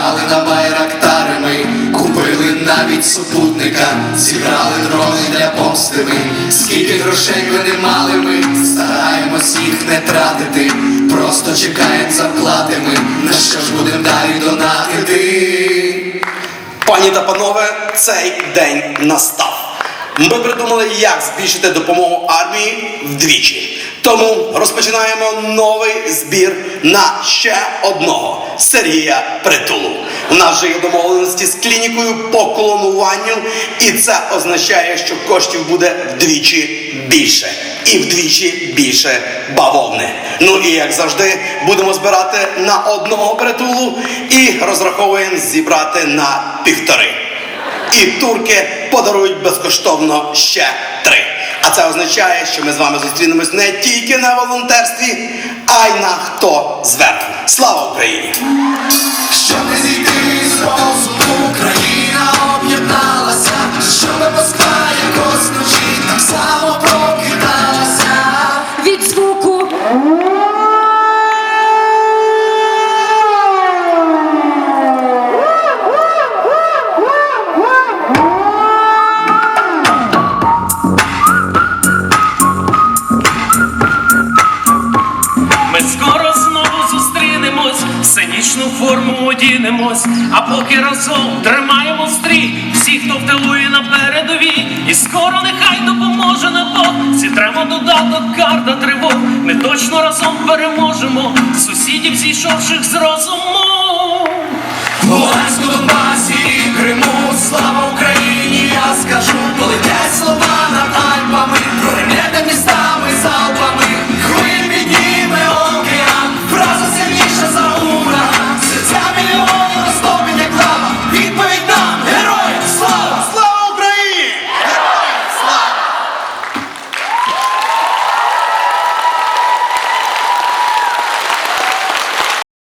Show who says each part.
Speaker 1: Грали на байрактари ми, купили навіть супутника, зібрали дрони для помсти ми. Скільки грошей би не мали ми, стараємось їх не тратити, просто чекаємо зарплати ми, на що ж будем далі донатити.
Speaker 2: Пані та панове, цей день настав. Ми придумали, як збільшити допомогу армії вдвічі. Тому розпочинаємо новий збір на ще одного Сергія Притулу. У нас вже є домовленості з клінікою по клонуванню, і це означає, що коштів буде вдвічі більше. І вдвічі більше бавовни. Ну і як завжди, будемо збирати на одного притулу і розраховуємо зібрати на півтори. І турки подарують безкоштовно ще три. А це означає, що ми з вами зустрінемось не тільки на волонтерстві, а й на хто зверху. Слава Україні!
Speaker 3: Сценічну форму одінемось, а поки разом тримаємо стрій, всі, хто в тилу і на передовій, і скоро нехай допоможе на Бог. Зітремо додаток, карта тривог. Ми точно разом переможемо, сусідів зійшовших з розуму.